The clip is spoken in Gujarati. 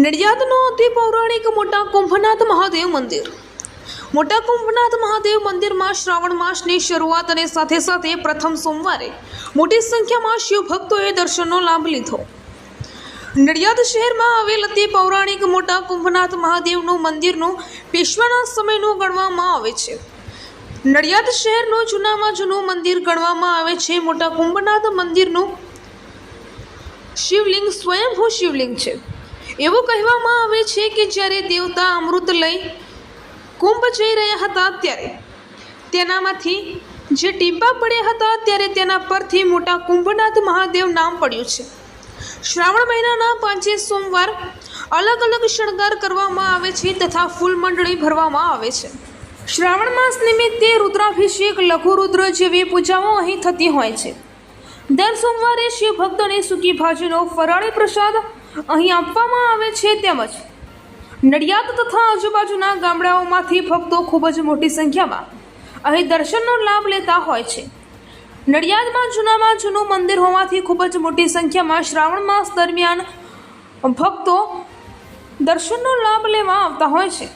નડિયાદનો અતિ પૌરાણિક મોટા કુંભનાથ મહાદેવ મંદિર. મોટા કુંભનાથ મહાદેવ મંદિરમાં શ્રાવણ માસની શરૂઆત અને સાથે સાથે પ્રથમ સોમવારે મોટી સંખ્યામાં શિવ ભક્તોએ દર્શનનો લાભ લીધો. નડિયાદ શહેરમાં આવેલ અતિ પૌરાણિક મોટા કુંભનાથ મહાદેવનું મંદિરનું પેશવાના સમયનું ગણવામાં આવે છે. નડિયાદ શહેરનું જૂનામાં જૂનું મંદિર ગણવામાં આવે છે. મોટા કુંભનાથ મંદિરનું શિવલિંગ સ્વયંભૂ શિવલિંગ છે. એવું કહેવામાં આવે છે કે જ્યારે દેવતા અમૃત લઈ કુંભ જઈ રહ્યા હતા ત્યારે તેનામાંથી જે ટીપા પડ્યા હતા ત્યારે તેના પરથી મોટા કુંભનાથ મહાદેવ નામ પડ્યું છે. શ્રાવણ મહિનાના પાંચે સોમવાર અલગ અલગ શણગાર કરવામાં આવે છે તથા ફૂલ મંડળી ભરવામાં આવે છે. શ્રાવણ માસ નિમિત્તે રુદ્રાભિષેક, લઘુ રુદ્ર જેવી પૂજાઓ અહીં થતી હોય છે. દર સોમવારે શિવ ભક્તોને સૂકી ભાજીનો ફરાળી પ્રસાદ અહીં આપવામાં આવે છે તેમજ નડિયાદ તથા આજુબાજુના ગામડાઓમાંથી ભક્તો ખૂબ જ મોટી સંખ્યામાં અહીં દર્શનનો લાભ લેતા હોય છે. નડિયાદમાં જૂનામાં જૂનું મંદિર હોવાથી ખૂબ જ મોટી સંખ્યામાં શ્રાવણ માસ દરમિયાન ભક્તો દર્શનનો લાભ લેવા આવતા હોય છે.